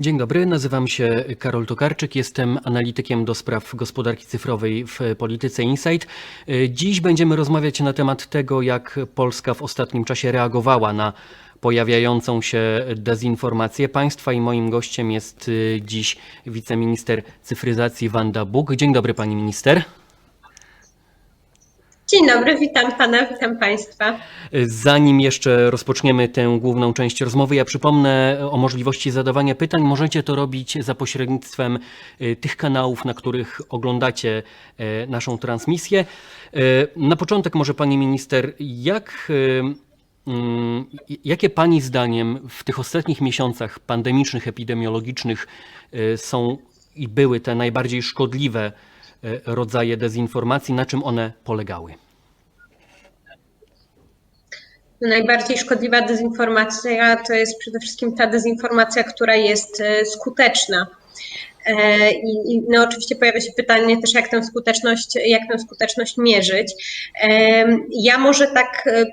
Dzień dobry, nazywam się Karol Tokarczyk, jestem analitykiem do spraw gospodarki cyfrowej w Polityce Insight. Dziś będziemy rozmawiać na temat tego, jak Polska w ostatnim czasie reagowała na pojawiającą się dezinformację państwa i moim gościem jest y, dziś wiceminister cyfryzacji Wanda Buk. Dzień dobry pani minister. Dzień dobry, witam pana, witam państwa. Zanim jeszcze rozpoczniemy tę główną część rozmowy, ja przypomnę o możliwości zadawania pytań. Możecie to robić za pośrednictwem y, tych kanałów, na których oglądacie y, naszą transmisję. Y, Na początek może pani minister, jak, y, mm, jakie pani zdaniem w tych ostatnich miesiącach pandemicznych, epidemiologicznych y, są i były te najbardziej szkodliwe y, rodzaje dezinformacji, na czym one polegały? Najbardziej szkodliwa dezinformacja to jest przede wszystkim ta dezinformacja, która jest e, skuteczna. E, I, no oczywiście pojawia się pytanie też, jak tę skuteczność, jak tę skuteczność mierzyć. E, Ja może tak e,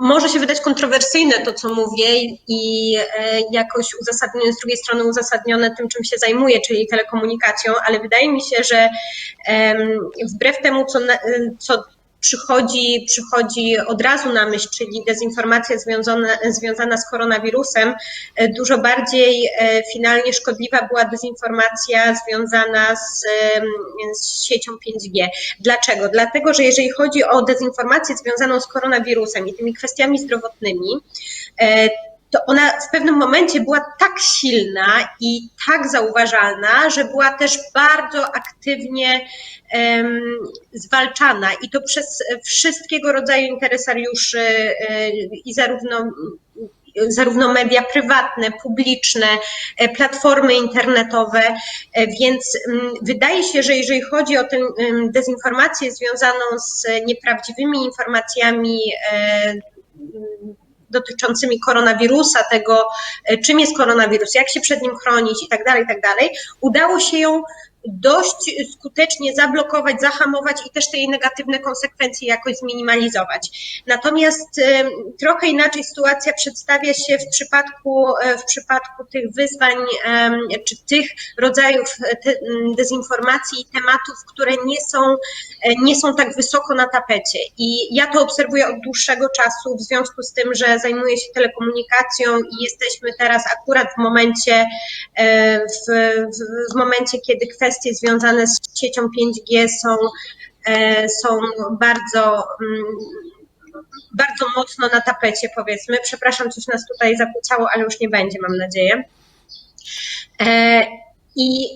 może się wydać kontrowersyjne to, co mówię i e, jakoś uzasadnione, z drugiej strony uzasadnione tym, czym się zajmuję, czyli telekomunikacją, ale wydaje mi się, że wbrew temu, co, co przychodzi, przychodzi od razu na myśl, czyli dezinformacja związana, związana z koronawirusem, e, dużo bardziej e, finalnie szkodliwa była dezinformacja związana z, z siecią 5G. Dlaczego? Dlatego, że jeżeli chodzi o dezinformację związaną z koronawirusem i tymi kwestiami zdrowotnymi, e, to ona w pewnym momencie była tak silna i tak zauważalna, że była też bardzo aktywnie em, zwalczana. I to przez wszystkiego rodzaju interesariuszy e, i zarówno zarówno media prywatne, publiczne, e, platformy internetowe, e, więc wydaje się, że jeżeli chodzi o tę dezinformację związaną z nieprawdziwymi informacjami e, dotyczącymi koronawirusa, tego e, czym jest koronawirus, jak się przed nim chronić i tak dalej, tak dalej, udało się ją dość skutecznie zablokować, zahamować i też te jej negatywne konsekwencje jakoś zminimalizować. Natomiast em, trochę inaczej sytuacja przedstawia się w przypadku, e, w przypadku tych wyzwań czy tych rodzajów e, dezinformacji i tematów, które nie są, e, nie są tak wysoko na tapecie. I ja to obserwuję od dłuższego czasu w związku z tym, że zajmuję się telekomunikacją i jesteśmy teraz akurat w momencie, e, w, w, w momencie, kiedy kwestie związane z siecią 5G są, e, są bardzo, mm, bardzo mocno na tapecie, powiedzmy. Przepraszam, coś nas tutaj zakłócało, ale już nie będzie, mam nadzieję. E, I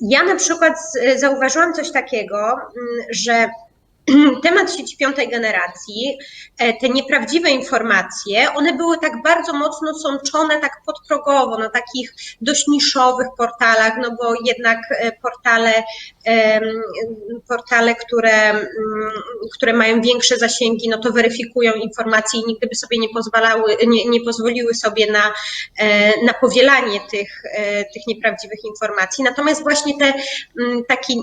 ja na przykład zauważyłam coś takiego, mm, że temat sieci piątej generacji, e, te nieprawdziwe informacje, one były tak bardzo mocno sączone tak podprogowo na takich dość niszowych portalach, no bo jednak e, portale, portale, które, mm, które mają większe zasięgi, no to weryfikują informacje i nigdy by sobie nie pozwalały, nie, nie pozwoliły sobie na, e, na powielanie tych, tych nieprawdziwych informacji. Natomiast właśnie te mm, takie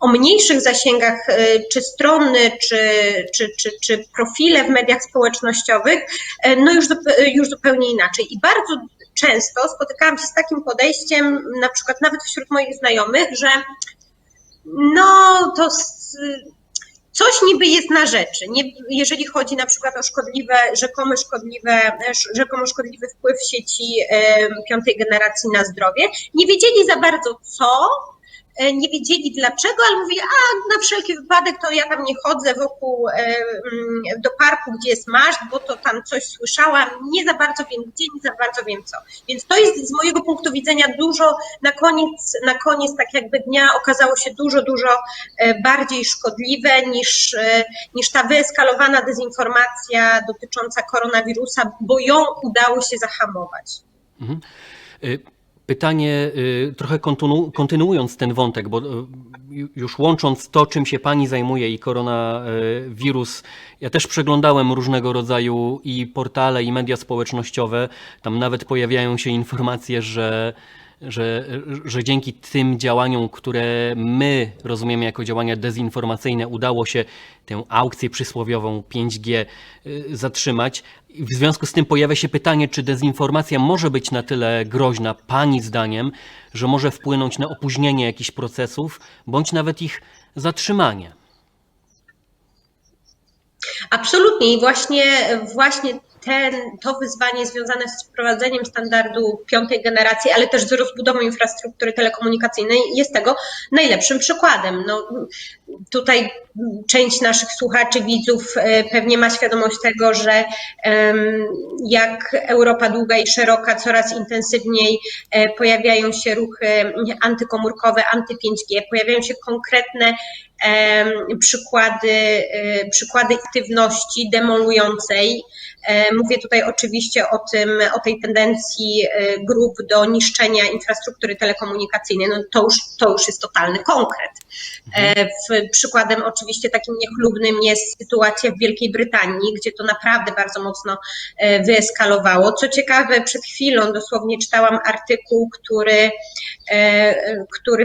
o mniejszych zasięgach, czy strony, czy, czy, czy, czy profile w mediach społecznościowych, e, no już, zupe- już zupełnie inaczej. I bardzo często spotykałam się z takim podejściem, na przykład nawet wśród moich znajomych, że no to coś niby jest na rzeczy. Nie, jeżeli chodzi na przykład o szkodliwe, rzekomo szkodliwe, rzekomo szkodliwy wpływ sieci em, piątej generacji na zdrowie, nie wiedzieli za bardzo co, e, nie wiedzieli dlaczego, ale mówili, a na wszelki wypadek to ja tam nie chodzę wokół e, mm, do parku, gdzie jest maszt, bo to tam coś słyszałam, nie za bardzo wiem gdzie, nie za bardzo wiem co. Więc to jest z mojego punktu widzenia dużo, na koniec, na koniec tak jakby dnia okazało się dużo, dużo e, bardziej szkodliwe niż, e, niż ta wyeskalowana dezinformacja dotycząca koronawirusa, bo ją udało się zahamować. Mhm. Y, Pytanie, y, trochę kontynu, kontynuując ten wątek, bo y, ju- już łącząc to, czym się Pani zajmuje i koronawirus, ja też przeglądałem różnego rodzaju i portale, i media społecznościowe. Tam nawet pojawiają się informacje, że że, że dzięki tym działaniom, które my rozumiemy jako działania dezinformacyjne, udało się tę aukcję przysłowiową 5G y, zatrzymać. W związku z tym pojawia się pytanie, czy dezinformacja może być na tyle groźna, Pani zdaniem, że może wpłynąć na opóźnienie jakichś procesów, bądź nawet ich zatrzymanie. Absolutnie i właśnie, właśnie ten, to wyzwanie związane z wprowadzeniem standardu piątej generacji, ale też z rozbudową infrastruktury telekomunikacyjnej jest tego najlepszym przykładem. No, tutaj część naszych słuchaczy, widzów e, pewnie ma świadomość tego, że jak Europa długa i szeroka, coraz intensywniej e, pojawiają się ruchy antykomórkowe, anty-5G, pojawiają się konkretne przykłady, e, przykłady aktywności demolującej. Mówię tutaj oczywiście o tym, o tej tendencji e, grup do niszczenia infrastruktury telekomunikacyjnej. No to już, to już jest totalny konkret. E, W, przykładem oczywiście takim niechlubnym jest sytuacja w Wielkiej Brytanii, gdzie to naprawdę bardzo mocno e, wyeskalowało. Co ciekawe, przed chwilą dosłownie czytałam artykuł, który, e, który,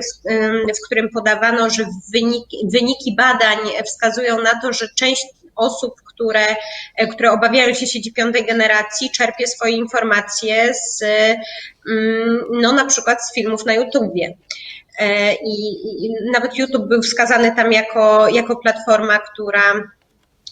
w którym podawano, że wyniki, wyniki badań wskazują na to, że część osób, które, które obawiają się sieci piątej generacji, czerpie swoje informacje z, mm, no na przykład z filmów na YouTubie. E, I, i nawet YouTube był wskazany tam jako, jako platforma, która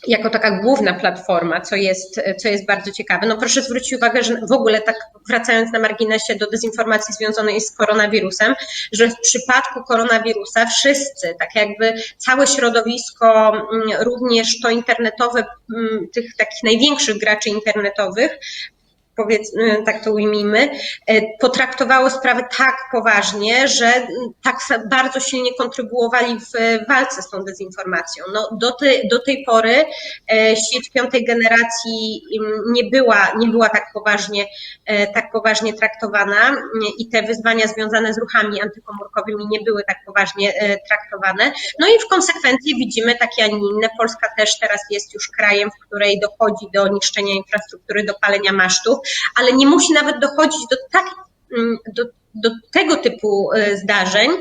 jako taka główna platforma, co jest, co jest bardzo ciekawe. No proszę zwrócić uwagę, że w ogóle tak wracając na marginesie do dezinformacji związanej z koronawirusem, że w przypadku koronawirusa wszyscy, tak jakby całe środowisko, mm, również to internetowe, mm, tych takich największych graczy internetowych, powiedzmy, tak to ujmijmy, e, potraktowało sprawę tak poważnie, że mm, tak bardzo silnie kontrybuowali w walce z tą dezinformacją. No, do, tej, do tej pory e, sieć piątej generacji nie była, nie była tak, poważnie, tak poważnie traktowana i te wyzwania związane z ruchami antykomórkowymi nie były tak poważnie traktowane. No i w konsekwencji widzimy takie, a nie inne. Polska też teraz jest już krajem, w której dochodzi do niszczenia infrastruktury, do palenia masztów, ale nie musi nawet dochodzić do tak, mm, do, do tego typu e, zdarzeń,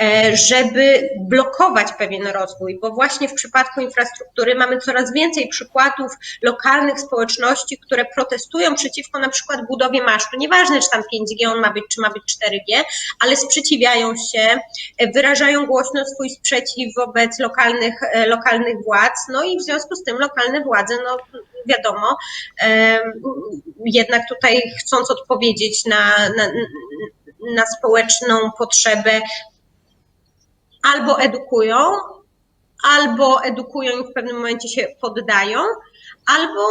e, żeby blokować pewien rozwój, bo właśnie w przypadku infrastruktury mamy coraz więcej przykładów lokalnych społeczności, które protestują przeciwko na przykład budowie masztu. Nieważne, czy tam 5G on ma być, czy ma być 4G, ale sprzeciwiają się, e, wyrażają głośno swój sprzeciw wobec lokalnych, lokalnych władz, no i w związku z tym lokalne władze, no wiadomo, jednak tutaj chcąc odpowiedzieć na, na, na społeczną potrzebę, albo edukują, albo edukują i w pewnym momencie się poddają, albo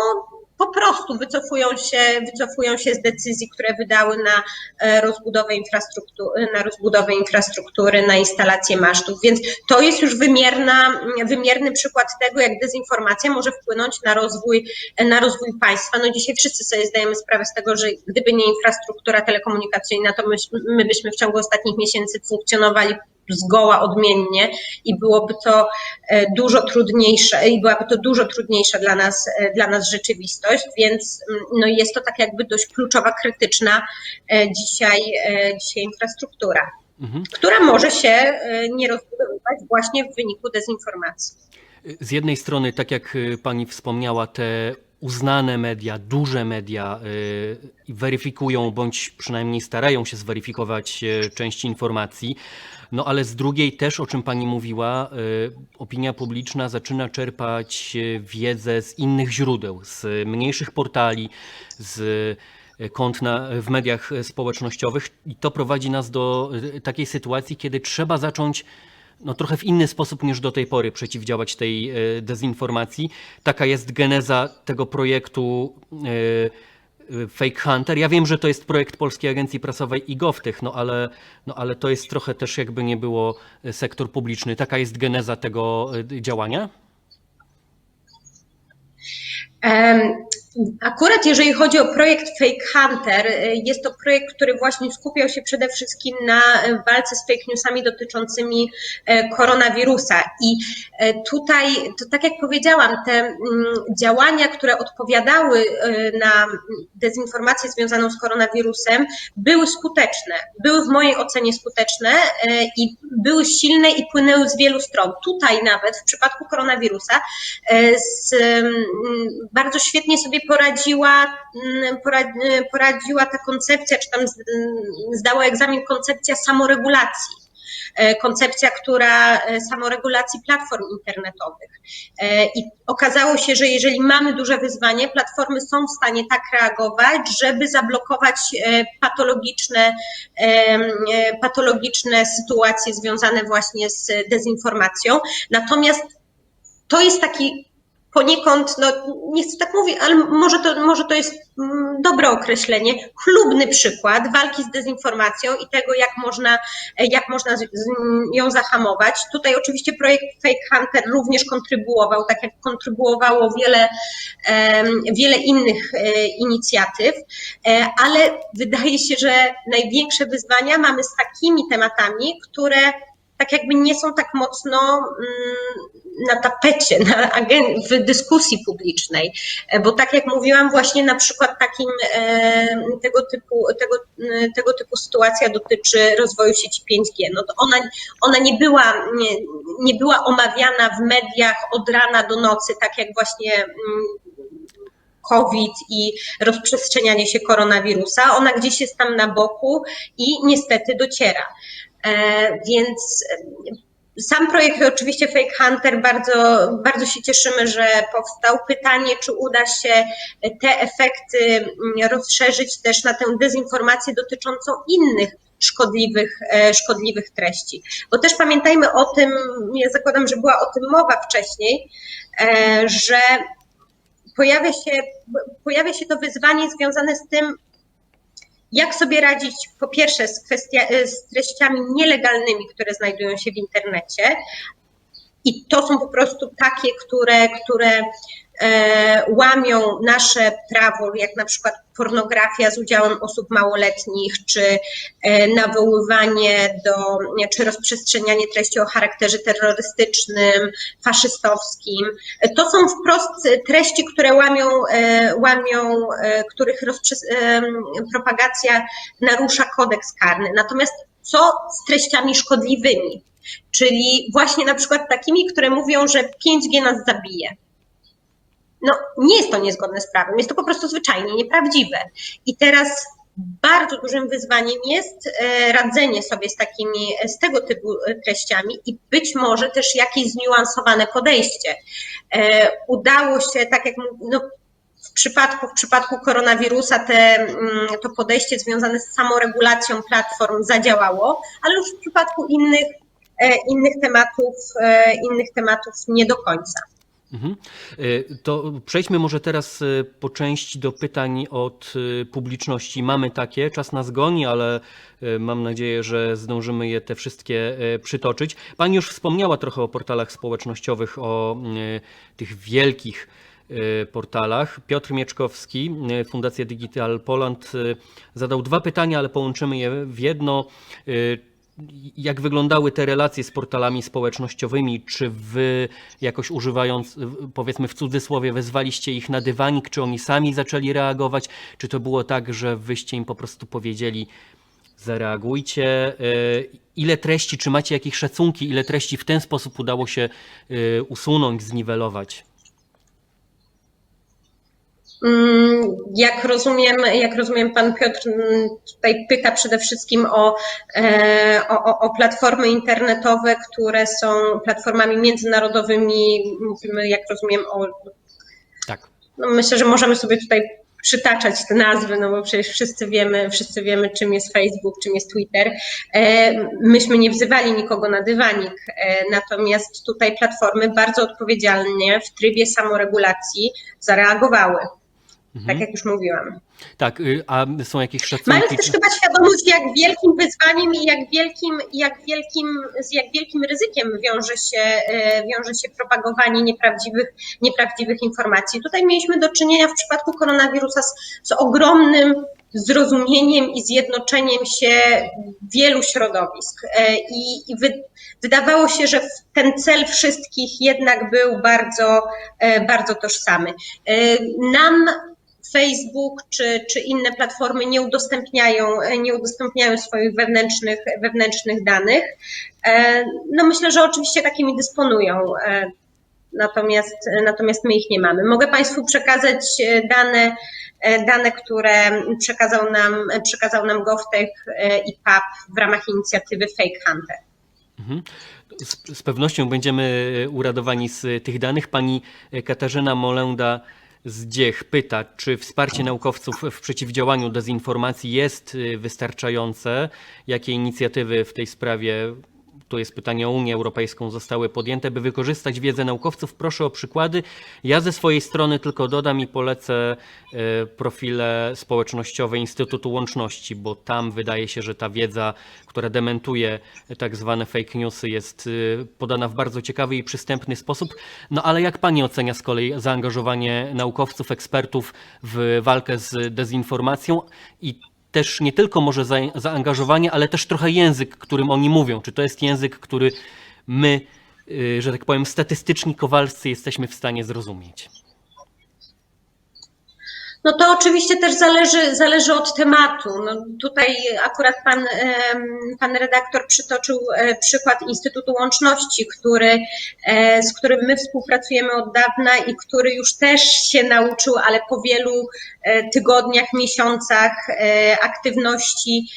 po prostu wycofują się, wycofują się z decyzji, które wydały na e, rozbudowę infrastruktury, na rozbudowę infrastruktury, na instalację masztów. Więc to jest już wymierna, wymierny przykład tego, jak dezinformacja może wpłynąć na rozwój, na rozwój państwa. No dzisiaj wszyscy sobie zdajemy sprawę z tego, że gdyby nie infrastruktura telekomunikacyjna, to my, my byśmy w ciągu ostatnich miesięcy funkcjonowali zgoła odmiennie i byłoby to e, dużo trudniejsze i byłaby to dużo trudniejsza dla nas, e, dla nas rzeczywistość, więc mm, no jest to tak jakby dość kluczowa, krytyczna e, dzisiaj, dzisiaj infrastruktura, Mhm. która może się nie rozbudowywać właśnie w wyniku dezinformacji. Z jednej strony, tak jak pani wspomniała, te uznane media, duże media y, weryfikują bądź przynajmniej starają się zweryfikować y, część informacji. No ale z drugiej też, o czym pani mówiła, y, opinia publiczna zaczyna czerpać wiedzę z innych źródeł, z mniejszych portali, z kont na, w mediach społecznościowych i to prowadzi nas do takiej sytuacji, kiedy trzeba zacząć no, trochę w inny sposób niż do tej pory przeciwdziałać tej e, dezinformacji. Taka jest geneza tego projektu e, e, Fake Hunter. Ja wiem, że to jest projekt Polskiej Agencji Prasowej i GovTech, no ale, no ale to jest trochę też jakby nie było sektor publiczny. Taka jest geneza tego działania? Akurat jeżeli chodzi o projekt Fake Hunter, y, jest to projekt, który właśnie skupiał się przede wszystkim na y, walce z fake newsami dotyczącymi y, koronawirusa. I tutaj, to tak jak powiedziałam, te mm, działania, które odpowiadały na dezinformację związaną z koronawirusem, były skuteczne. Były w mojej ocenie skuteczne i były silne i płynęły z wielu stron. Tutaj nawet w przypadku koronawirusa z, mm, bardzo świetnie sobie poradziła, mm, porad- poradziła ta koncepcja, czy tam z- zdała egzamin koncepcja samoregulacji. E, Koncepcja, która e, samoregulacji platform internetowych. E, I okazało się, że jeżeli mamy duże wyzwanie, platformy są w stanie tak reagować, żeby zablokować patologiczne, patologiczne sytuacje związane właśnie z dezinformacją. Natomiast to jest taki poniekąd, no nie chcę tak mówić, ale może to, może to jest mm, dobre określenie, chlubny przykład walki z dezinformacją i tego, jak można, jak można ją zahamować. Tutaj oczywiście projekt Fake Hunter również kontrybuował, tak jak kontrybuowało wiele, wiele innych e, inicjatyw, e, ale wydaje się, że największe wyzwania mamy z takimi tematami, które tak jakby nie są tak mocno mm, na tapecie, na w dyskusji publicznej, E, bo tak jak mówiłam, właśnie na przykład takim e, tego typu, tego, m, tego typu sytuacja dotyczy rozwoju sieci 5G. No to ona, ona nie, była, nie, nie była omawiana w mediach od rana do nocy, tak jak właśnie mm, COVID i rozprzestrzenianie się koronawirusa. Ona gdzieś jest tam na boku i niestety dociera. E, Więc e, sam projekt oczywiście Fake Hunter bardzo, bardzo się cieszymy, że powstał. Pytanie, czy uda się te efekty mm, rozszerzyć też na tę dezinformację dotyczącą innych szkodliwych, e, szkodliwych treści. Bo też pamiętajmy o tym, ja zakładam, że była o tym mowa wcześniej, że pojawia się, pojawia się to wyzwanie związane z tym, jak sobie radzić po pierwsze z, kwestia, z treściami nielegalnymi, które znajdują się w internecie. I to są po prostu takie, które, które e, łamią nasze prawo, jak na przykład pornografia z udziałem osób małoletnich, czy e, nawoływanie do, czy rozprzestrzenianie treści o charakterze terrorystycznym, faszystowskim. To są wprost treści, które łamią, e, łamią e, których e, propagacja narusza kodeks karny. Natomiast co z treściami szkodliwymi? Czyli właśnie na przykład takimi, które mówią, że 5G nas zabije. No, nie jest to niezgodne z prawem, jest to po prostu zwyczajnie nieprawdziwe. I teraz bardzo dużym wyzwaniem jest e, radzenie sobie z takimi, z tego typu treściami i być może też jakieś zniuansowane podejście. E, Udało się, tak jak no, w przypadku, w przypadku koronawirusa te, to podejście związane z samoregulacją platform zadziałało, ale już w przypadku innych, e, innych tematów, e, innych tematów nie do końca. Mhm. Y, To przejdźmy może teraz y, po części do pytań od y, publiczności. Mamy takie, czas nas goni, ale mam nadzieję, że zdążymy je te wszystkie przytoczyć. Pani już wspomniała trochę o portalach społecznościowych, o tych wielkich portalach. Piotr Mieczkowski, Fundacja Digital Poland, zadał dwa pytania, ale połączymy je w jedno. Jak wyglądały te relacje z portalami społecznościowymi? Czy wy jakoś używając, powiedzmy w cudzysłowie, wezwaliście ich na dywanik, czy oni sami zaczęli reagować? Czy to było tak, że wyście im po prostu powiedzieli, zareagujcie? Y, Ile treści, czy macie jakieś szacunki, ile treści w ten sposób udało się y, usunąć, zniwelować? Mm, Jak rozumiem, jak rozumiem, pan Piotr mm, tutaj pyta przede wszystkim o, e, o, o- o platformy internetowe, które są platformami międzynarodowymi. Mówimy, jak rozumiem, o. Tak. No myślę, że możemy sobie tutaj przytaczać te nazwy, no bo przecież wszyscy wiemy, wszyscy wiemy, czym jest Facebook, czym jest Twitter. E, Myśmy nie wzywali nikogo na dywanik, e, natomiast tutaj platformy bardzo odpowiedzialnie w trybie samoregulacji zareagowały. Tak jak już mówiłam. Tak, y, a są jakieś Mając szacunki? też Czy... chyba świadomość, jak wielkim wyzwaniem i jak wielkim, jak wielkim, z jak wielkim ryzykiem wiąże się, e, wiąże się propagowanie nieprawdziwych, nieprawdziwych informacji. Tutaj mieliśmy do czynienia w przypadku koronawirusa z, z ogromnym zrozumieniem i zjednoczeniem się wielu środowisk. E, I, i wy, wydawało się, że ten cel wszystkich jednak był bardzo, bardzo tożsamy. Nam Facebook czy, czy inne platformy nie udostępniają, nie udostępniają swoich wewnętrznych, wewnętrznych danych. E, No myślę, że oczywiście takimi dysponują. e, Natomiast, natomiast my ich nie mamy. Mogę Państwu przekazać e, dane, dane, które przekazał nam, przekazał nam GovTech i PAP w ramach inicjatywy Fake Hunter. Mhm. Z, z pewnością będziemy uradowani z tych danych. Pani Katarzyna Molenda z Dziech pyta, czy wsparcie naukowców w przeciwdziałaniu dezinformacji jest y, wystarczające? Jakie inicjatywy w tej sprawie, tu jest pytanie o Unię Europejską, zostały podjęte, by wykorzystać wiedzę naukowców? Proszę o przykłady. Ja ze swojej strony tylko dodam i polecę y, profile społecznościowe Instytutu Łączności, bo tam wydaje się, że ta wiedza, która dementuje tak zwane fake newsy, jest y, podana w bardzo ciekawy i przystępny sposób. No ale jak pani ocenia z kolei zaangażowanie naukowców, ekspertów w walkę z dezinformacją i też nie tylko może za, zaangażowanie, ale też trochę język, którym oni mówią. Czy to jest język, który my, y, że tak powiem, statystyczni kowalscy jesteśmy w stanie zrozumieć? No to oczywiście też zależy, zależy od tematu. No tutaj akurat pan, pan redaktor przytoczył e, przykład Instytutu Łączności, który, e, z którym my współpracujemy od dawna i który już też się nauczył, ale po wielu e, tygodniach, miesiącach aktywności,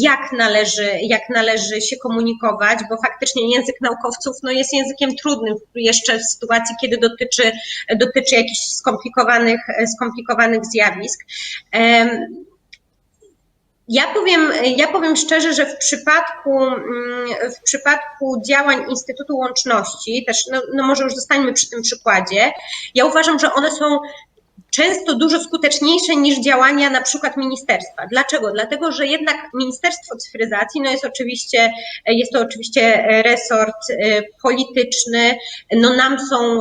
jak należy, jak należy się komunikować, bo faktycznie język naukowców no jest językiem trudnym, jeszcze w sytuacji, kiedy dotyczy, dotyczy jakichś skomplikowanych, skomplikowanych zjawisk. Ja powiem, ja powiem szczerze, że w przypadku, mm, w przypadku działań Instytutu Łączności, też no, no może już zostańmy przy tym przykładzie, ja uważam, że one są często dużo skuteczniejsze niż działania na przykład ministerstwa. Dlaczego? Dlatego, że jednak Ministerstwo Cyfryzacji no jest oczywiście, jest to oczywiście resort e, polityczny, no nam są,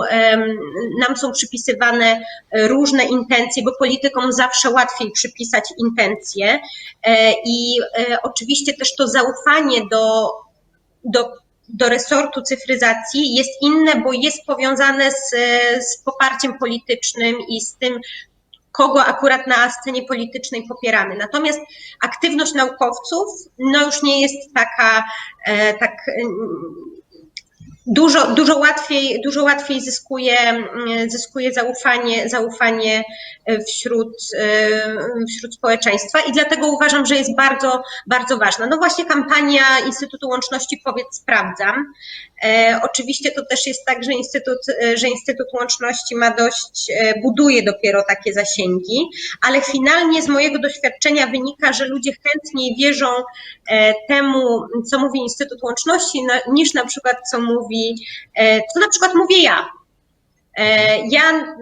nam są przypisywane różne intencje, bo politykom zawsze łatwiej przypisać intencje e, i e, oczywiście też to zaufanie do, do do resortu cyfryzacji jest inne, bo jest powiązane z, z poparciem politycznym i z tym, kogo akurat na scenie politycznej popieramy. Natomiast aktywność naukowców no już nie jest taka, e, tak dużo, dużo łatwiej, dużo łatwiej zyskuje, zyskuje zaufanie, zaufanie wśród, wśród społeczeństwa i dlatego uważam, że jest bardzo, bardzo ważna. No właśnie kampania Instytutu Łączności Powiedz Sprawdzam. E, oczywiście to też jest tak, że Instytut, że Instytut Łączności ma dość, buduje dopiero takie zasięgi, ale finalnie z mojego doświadczenia wynika, że ludzie chętniej wierzą temu, co mówi Instytut Łączności, niż na przykład co mówi, co na przykład mówię ja. Ja,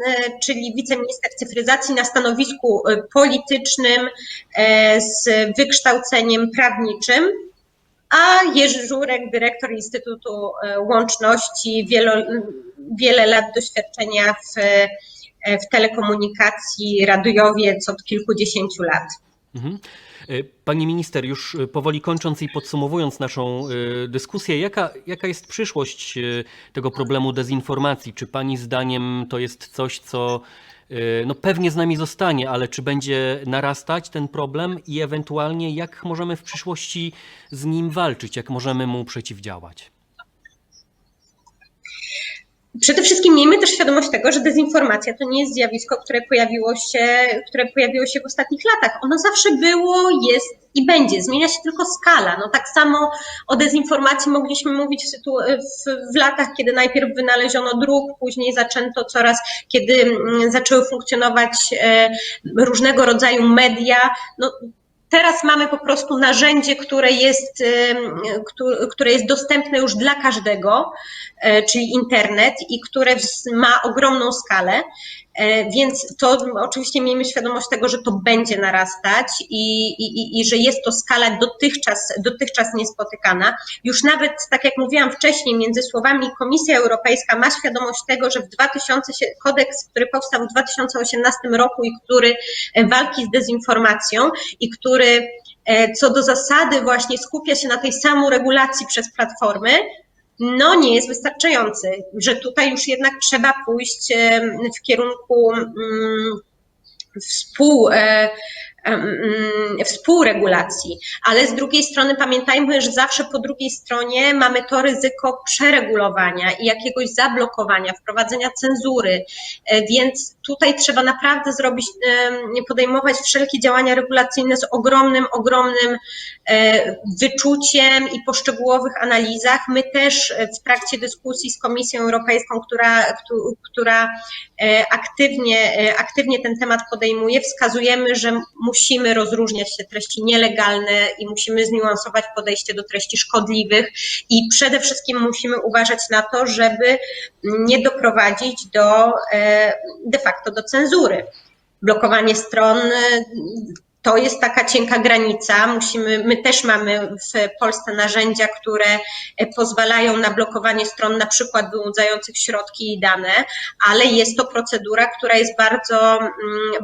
czyli wiceminister cyfryzacji na stanowisku politycznym z wykształceniem prawniczym, a Jerzy Żurek, dyrektor Instytutu Łączności, wiele, wiele lat doświadczenia w, w telekomunikacji, radiowiec od kilkudziesięciu lat. Mhm. Pani minister, już powoli kończąc i podsumowując naszą dyskusję, jaka, jaka jest przyszłość tego problemu dezinformacji? Czy Pani zdaniem to jest coś, co no pewnie z nami zostanie, ale czy będzie narastać ten problem i ewentualnie jak możemy w przyszłości z nim walczyć, jak możemy mu przeciwdziałać? Przede wszystkim miejmy też świadomość tego, że dezinformacja to nie jest zjawisko, które pojawiło się, które pojawiło się w ostatnich latach. Ono zawsze było, jest i będzie. Zmienia się tylko skala. No tak samo o dezinformacji mogliśmy mówić w, w, w latach, kiedy najpierw wynaleziono druk, później zaczęto coraz, kiedy zaczęły funkcjonować e, różnego rodzaju media. No, Teraz mamy po prostu narzędzie, które jest, które jest dostępne już dla każdego, czyli internet, i które ma ogromną skalę. E, Więc to oczywiście miejmy świadomość tego, że to będzie narastać i, i, i- że jest to skala dotychczas, dotychczas niespotykana. Już nawet, tak jak mówiłam wcześniej, między słowami Komisja Europejska ma świadomość tego, że w 2000, się- kodeks, który powstał w 2018 roku i który e, walki z dezinformacją i który e, co do zasady właśnie skupia się na tej samoregulacji przez platformy, no nie jest wystarczający, że tutaj już jednak trzeba pójść w kierunku mm, współ, e, em, współregulacji, ale z drugiej strony pamiętajmy, że zawsze po drugiej stronie mamy to ryzyko przeregulowania i jakiegoś zablokowania, wprowadzenia cenzury, E, więc tutaj trzeba naprawdę zrobić, podejmować wszelkie działania regulacyjne z ogromnym, ogromnym e, wyczuciem i po szczegółowych analizach. My też e, w trakcie dyskusji z Komisją Europejską, która, któ- która e, aktywnie, aktywnie ten temat podejmuje, wskazujemy, że musimy rozróżniać te treści nielegalne i musimy zniuansować podejście do treści szkodliwych i przede wszystkim musimy uważać na to, żeby nie doprowadzić do de facto do cenzury. Blokowanie stron to jest taka cienka granica. Musimy, my też mamy w Polsce narzędzia, które e, pozwalają na blokowanie stron, na przykład wyłudzających środki i dane, ale jest to procedura, która jest bardzo, mm,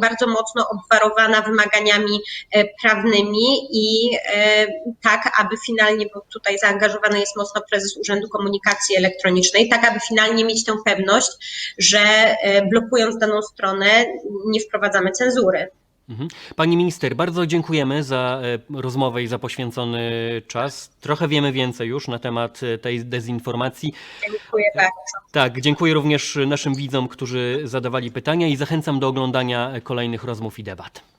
bardzo mocno obwarowana wymaganiami e, prawnymi i e, tak, aby finalnie, bo tutaj zaangażowany jest mocno prezes Urzędu Komunikacji Elektronicznej, tak, aby finalnie mieć tę pewność, że blokując daną stronę nie wprowadzamy cenzury. Mhm. Pani minister, bardzo dziękujemy za e, rozmowę i za poświęcony czas. Trochę wiemy więcej już na temat e, tej dezinformacji. Dziękuję bardzo. Tak, dziękuję również naszym widzom, którzy zadawali pytania i zachęcam do oglądania kolejnych rozmów i debat.